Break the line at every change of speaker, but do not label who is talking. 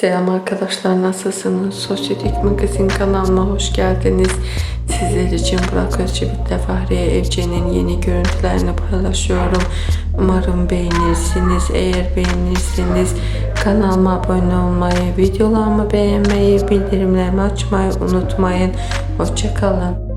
Selam arkadaşlar nasılsınız? Sosyetik Magazin kanalıma hoş geldiniz. Sizler için Burak Özçivit ve Fahriye Evcen'in yeni görüntülerini paylaşıyorum. Umarım beğenirsiniz. Eğer beğenirseniz kanalıma abone olmayı, videolarımı beğenmeyi, bildirimlerimi açmayı unutmayın. Hoşçakalın.